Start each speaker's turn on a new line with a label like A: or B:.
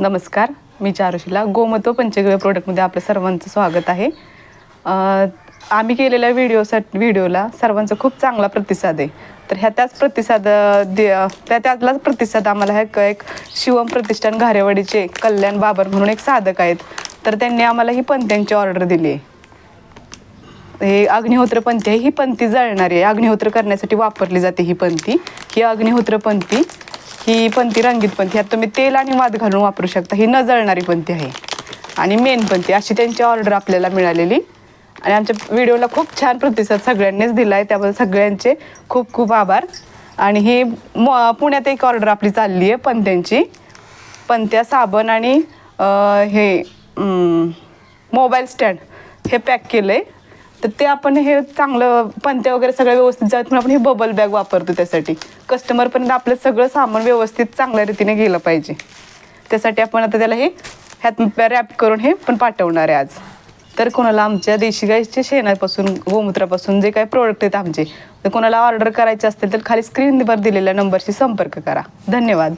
A: नमस्कार. मी चारुशीला. गोमतो पंचगव्य प्रोडक्टमध्ये आपल्या सर्वांचं स्वागत आहे. आम्ही केलेल्या व्हिडिओसाठी व्हिडिओला सर्वांचा खूप चांगला प्रतिसाद आहे. तर ह्या त्याच प्रतिसाद दे- त्या त्यातलाच प्रतिसाद आम्हाला ह्या क- एक शिवम प्रतिष्ठान घारेवाडीचे कल्याण बाबर म्हणून एक साधक आहेत. तर त्यांनी आम्हाला ही पंत्यांची ऑर्डर दिली आहे. हे अग्निहोत्र पंथी आहे. ही पंथी जळणारी आहे. अग्निहोत्र करण्यासाठी वापरली जाते ही पंथी ही अग्निहोत्र पंथी ही पंथी रंगीत पंथी यात तुम्ही तेल आणि वाद घालून वापरू शकता. ही न जळणारी पंथी आहे. आणि मेन पंथी अशी त्यांची ऑर्डर आपल्याला मिळालेली. आणि आमच्या व्हिडिओला खूप छान प्रतिसाद सगळ्यांनीच दिला आहे त्याबद्दल सगळ्यांचे खूप खूप आभार. आणि ही म- पुण्यात एक ऑर्डर आपली चालली आहे पंत्यांची. पंत्या साबण आणि हे मोबाईल स्टँड हे पॅक केलं आहे तर ते आपण हे चांगलं पंत्या वगैरे सगळं व्यवस्थित जात म्हणून आपण हे बबल बॅग वापरतो त्यासाठी. कस्टमरपर्यंत आपलं सगळं सामान व्यवस्थित चांगल्या रीतीने गेलं पाहिजे. त्यासाठी आपण आता त्याला हे ह्यात रॅप करून हे पण पाठवणार आहे आज. तर कोणाला आमच्या देशी गाईच्या शेणापासून गोमूत्रापासून जे काही प्रोडक्ट आहेत आमचे तर कोणाला ऑर्डर करायचे असतील तर खाली स्क्रीनवर दिलेल्या नंबरशी संपर्क करा. धन्यवाद.